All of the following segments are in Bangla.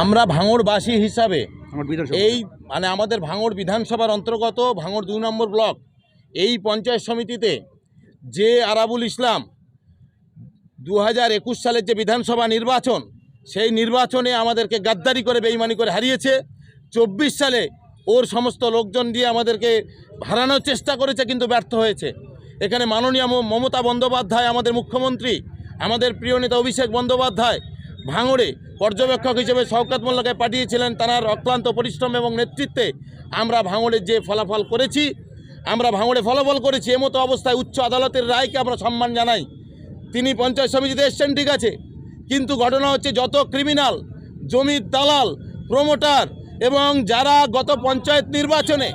আমরা ভাঙড়বাসী হিসাবে এই মানে আমাদের ভাঙড় বিধানসভার অন্তর্গত ভাঙড় দুই নম্বর ব্লক এই পঞ্চায়েত সমিতিতে যে আরাবুল ইসলাম দু হাজার একুশ সালের যে বিধানসভা নির্বাচন সেই নির্বাচনে আমাদেরকে গাদ্দারি করে বেইমানি করে হারিয়েছে। চব্বিশ সালে ওর সমস্ত লোকজন দিয়ে আমাদেরকে হারানোর চেষ্টা করেছে কিন্তু ব্যর্থ হয়েছে। এখানে মাননীয় মমতা বন্দ্যোপাধ্যায় আমাদের মুখ্যমন্ত্রী আমাদের প্রিয় নেতা অভিষেক বন্দ্যোপাধ্যায় ভাঙড়ে পর্যবেক্ষক হিসেবে শওকত মোল্লাকে পাঠিয়েছিলেন তার অক্লান্ত পরিশ্রম এবং নেতৃত্বে। আমরা ভাঙড়ের যে ফলাফল করেছি, আমরা ভাঙড়ে ফলাফল করেছি এমতো অবস্থায় উচ্চ আদালতের রায়কে আমরা সম্মান জানাই। তিনি পঞ্চায়েত সমিতিতে এসছেন, ঠিক আছে। কিন্তু ঘটনা হচ্ছে যত ক্রিমিনাল, জমির দালাল, প্রমোটার এবং যারা গত পঞ্চায়েত নির্বাচনে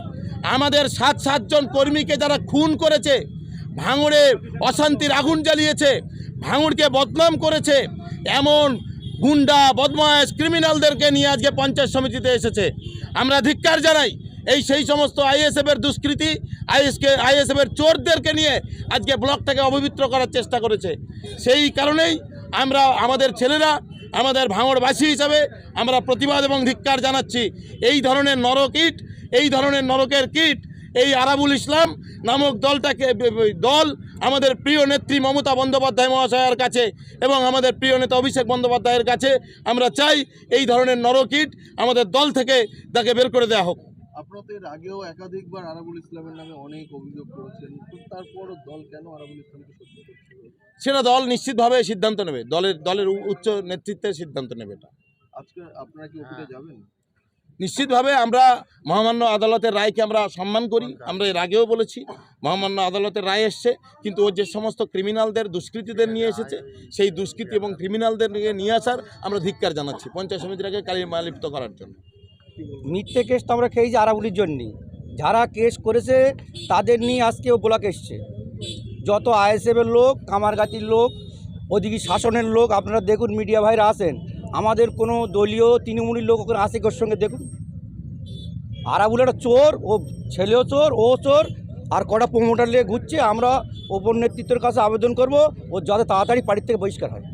আমাদের সাত সাতজন কর্মীকে যারা খুন করেছে, ভাঙড়ে অশান্তির আগুন জ্বালিয়েছে, ভাঙড়কে বদনাম করেছে, এমন গুন্ডা বদমাশ ক্রিমিনালদেরকে নিয়ে আজকে পঞ্চায়েত সমিতিতে এসেছে। আমরা ধিক্কার জানাই এই সেই সমস্ত আইএসএফের দুষ্কৃতি আইএসকে আইএসএফের চোরদেরকে নিয়ে আজকে ব্লকটাকে অপবিত্র করার চেষ্টা করেছে। সেই কারণেই আমরা আমাদের ছেলেরা, আমাদের ভাঙড়বাসী হিসাবে আমরা প্রতিবাদ এবং ধিক্কার জানাচ্ছি। এই ধরনের নরকিট এই ধরনের নরকের কিট, এই আরাবুল ইসলাম নামক দলটাকে, দল আমাদের প্রিয় নেত্রী মমতা বন্দ্যোপাধ্যায় মহাশয়ের কাছে এবং আমাদের প্রিয় নেতা অভিষেক বন্দ্যোপাধ্যায়ের কাছে আমরা চাই এই ধরনের নরকিট আমাদের দল থেকে তাকে বের করে দেওয়া হোক। আপনাদের আগেও একাধিকবার আরাবুল ইসলামের নামে অনেক অভিযোগ করেছেন তারপরও দল কেন আরাবুল ইসলামকে সেটা দল নিশ্চিতভাবে সিদ্ধান্ত নেবে দলের দলের উচ্চ নেতৃত্বের সিদ্ধান্ত নেবে এটা। আজকে আপনারা কি যাবেন? নিশ্চিতভাবে আমরা মহামান্য আদালতের রায়কে আমরা সম্মান করি, আমরা এর আগেও বলেছি, মহামান্য আদালতের রায় এসছে, কিন্তু ও যে সমস্ত ক্রিমিনালদের দুষ্কৃতীদের নিয়ে এসেছে, সেই দুষ্কৃতী এবং ক্রিমিনালদের নিয়ে আসার আমরা ধিক্কার জানাচ্ছি, পঞ্চায়েত সমিতির আগে কালিমালিপ্ত করার জন্য। মিথ্যে কেস তো আমরা খেয়েছি আরাবুলির জন্যই। যারা কেস করেছে, তাদের নিয়ে আজকে ও ব্লক এসছে। যত আইএসএফের লোক, কামারগাতির লোক, ওদিকে শাসনের লোক, আপনারা দেখুন মিডিয়া ভাইরা আসেন আমাদের কোনো দলীয় তৃণমূলের লোক ওখানে আসে ওর সঙ্গে দেখুন। আরাবুল একটা চোর, ও ছেলেও চোর, ও চোর, আর কটা প্রমোটার নিয়ে ঘুরছে, আমরা ওপর নেতৃত্বের কাছে আবেদন করব, ও যাতে তাড়াতাড়ি বাড়ির থেকে বহিষ্কার হয়।